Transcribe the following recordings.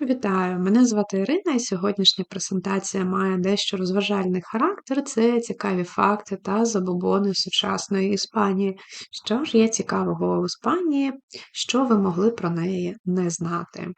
Вітаю, мене звати Ірина, і сьогоднішня презентація має дещо розважальний характер. Це цікаві факти та забобони сучасної Іспанії. Що ж є цікавого в Іспанії, що ви могли про неї не знати?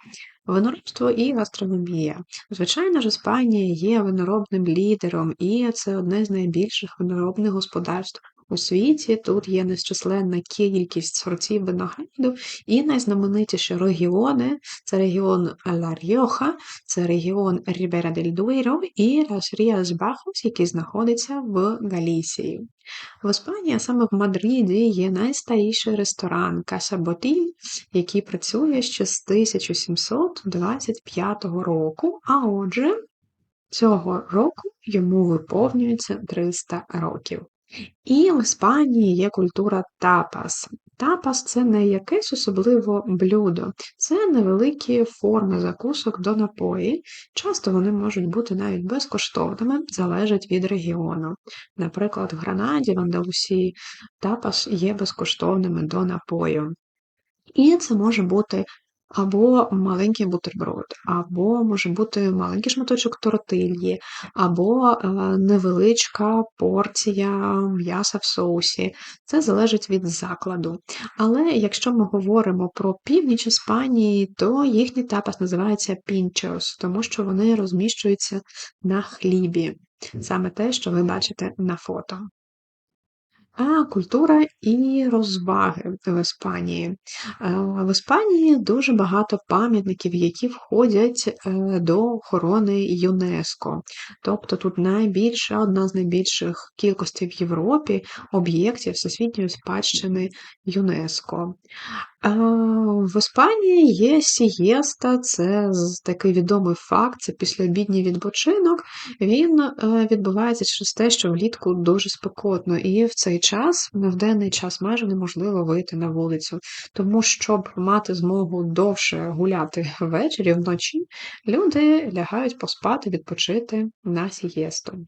Виноробство і гастрономія. Звичайно ж, Іспанія є виноробним лідером, і це одне з найбільших виноробних господарств у світі. Тут є нещисленна кількість сортів винограду, і найзнаменитіші регіони це регіон Ла Ріоха, це регіон Рібера дель Дуейро і Лас Ріас Бахос, який знаходиться в Галісії. В Іспанії, саме в Мадриді, є найстаріший ресторан Каса Ботін, який працює ще з 1725 року, а отже, цього року йому виповнюється 300 років. І в Іспанії є культура тапас. Тапас це не якесь особливе блюдо, це невеликі форми закусок до напої. Часто вони можуть бути навіть безкоштовними, залежать від регіону. Наприклад, в Гранаді, в Андалусії тапас є безкоштовними до напою. І це може бути або маленький бутерброд, або може бути маленький шматочок тортильї, або е, невеличка порція м'яса в соусі. Це залежить від закладу. Але якщо ми говоримо про північ Іспанії, то їхній тапас називається пінчос, тому що вони розміщуються на хлібі. Саме те, що ви бачите на фото. А культура і розваги в Іспанії. Е, в Іспанії дуже багато пам'ятників, які входять е, до охорони ЮНЕСКО. Тобто тут найбільша, одна з найбільших кількостей в Європі об'єктів всесвітньої спадщини ЮНЕСКо. В Іспанії є сієста, це такий відомий факт, це післяобідній відпочинок. Він е, відбувається через те, що влітку дуже спекотно, і в цей час, в денний час, майже неможливо вийти на вулицю. Тому, щоб мати змогу довше гуляти ввечері, вночі, люди лягають поспати, відпочити на сієсту.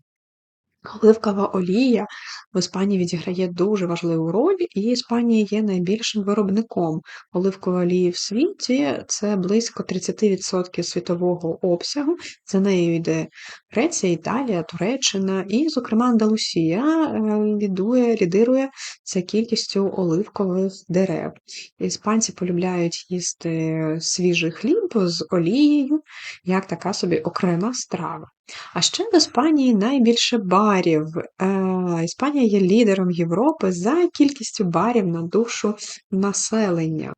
Оливкова олія в Іспанії відіграє дуже важливу роль, і Іспанія є найбільшим виробником оливкової олії в світі. Це близько 30% світового обсягу. За нею йде Греція, Італія, Туреччина і, зокрема, Андалусія е, лідує, лідирує за кількістю оливкових дерев. Іспанці полюбляють їсти свіжий хліб з олією, як така собі окрема страва. А ще в Іспанії найбільше барів. Е, Іспанія є лідером Європи за кількістю барів на душу населення.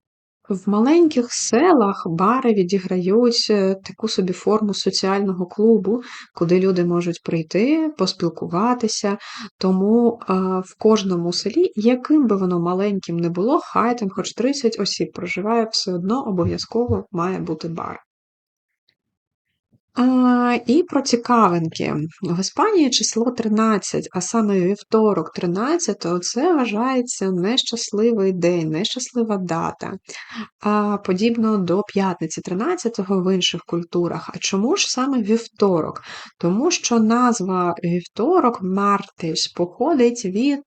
В маленьких селах бари відіграють е, таку собі форму соціального клубу, куди люди можуть прийти, поспілкуватися. Тому е, в кожному селі, яким би воно маленьким не було, хай там хоч 30 осіб проживає, все одно обов'язково має бути бар. І про цікавинки. В Іспанії число 13, а саме вівторок 13, це вважається нещасливий день, нещаслива дата, подібно до п'ятниці 13-го в інших культурах. А чому ж саме вівторок? Тому що назва вівторок Мартиш походить від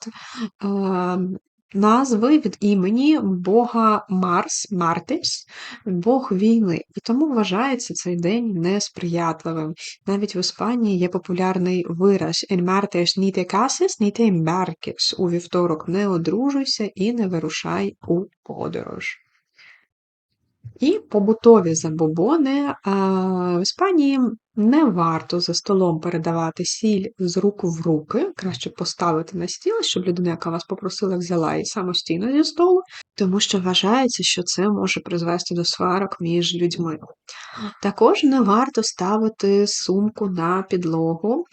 назви від імені Бога Марс, Мартис, Бог війни, і тому вважається цей день несприятливим. Навіть в Іспанії є популярний вираз «En martes ni te cases, ni te embarques» у вівторок не одружуйся і не вирушай у подорож. І побутові забобони в Іспанії не варто за столом передавати сіль з рук в руки, краще поставити на стіл, щоб людина, яка вас попросила, взяла і самостійно зі столу, тому що вважається, що це може призвести до сварок між людьми. Також не варто ставити сумку на підлогу,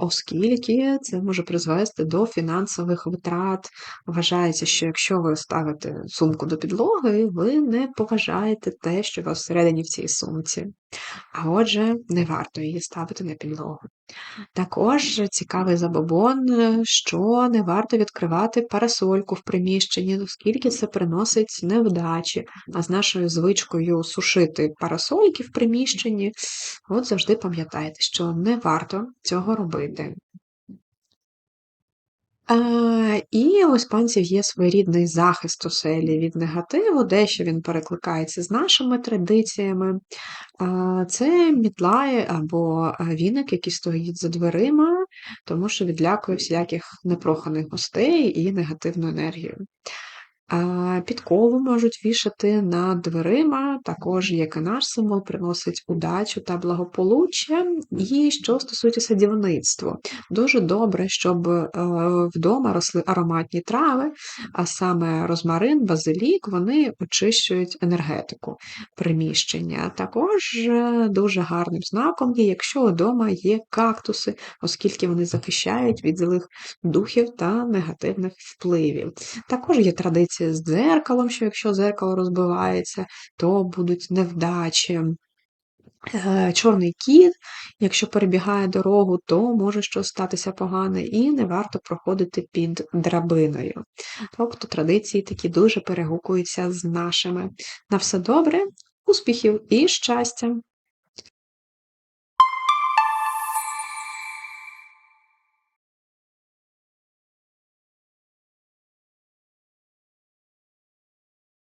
оскільки це може призвести до фінансових витрат. Вважається, що якщо ви ставите сумку до підлоги, ви не поважаєте те, що у вас всередині в цій сумці. А отже, не варто її ставити на підлогу. Також цікавий забобон, що не варто відкривати парасольку в приміщенні, оскільки це приносить невдачі, а з нашою звичкою сушити парасольки в приміщенні, от завжди пам'ятайте, що не варто цього робити. Е, і у іспанців є своєрідний захист оселі від негативу, дещо він перекликається з нашими традиціями. Е, Це мітлає або віник, який стоїть за дверима, тому що відлякує всіляких непроханих гостей і негативну енергію. Підкову можуть вішати над дверима, також як і наш символ, приносить удачу та благополуччя. І що стосується садівництва, дуже добре, щоб е, вдома росли ароматні трави, а саме розмарин, базилік, вони очищують енергетику приміщення. Також е, дуже гарним знаком є, якщо вдома є кактуси, оскільки вони захищають від злих духів та негативних впливів. Також є традиція з дзеркалом, що якщо дзеркало розбивається, то будуть невдачі. Е, чорний кіт, якщо перебігає дорогу, то може щось статися погане, і не варто проходити під драбиною. Тобто традиції такі дуже перегукуються з нашими. На все добре, успіхів і щастя!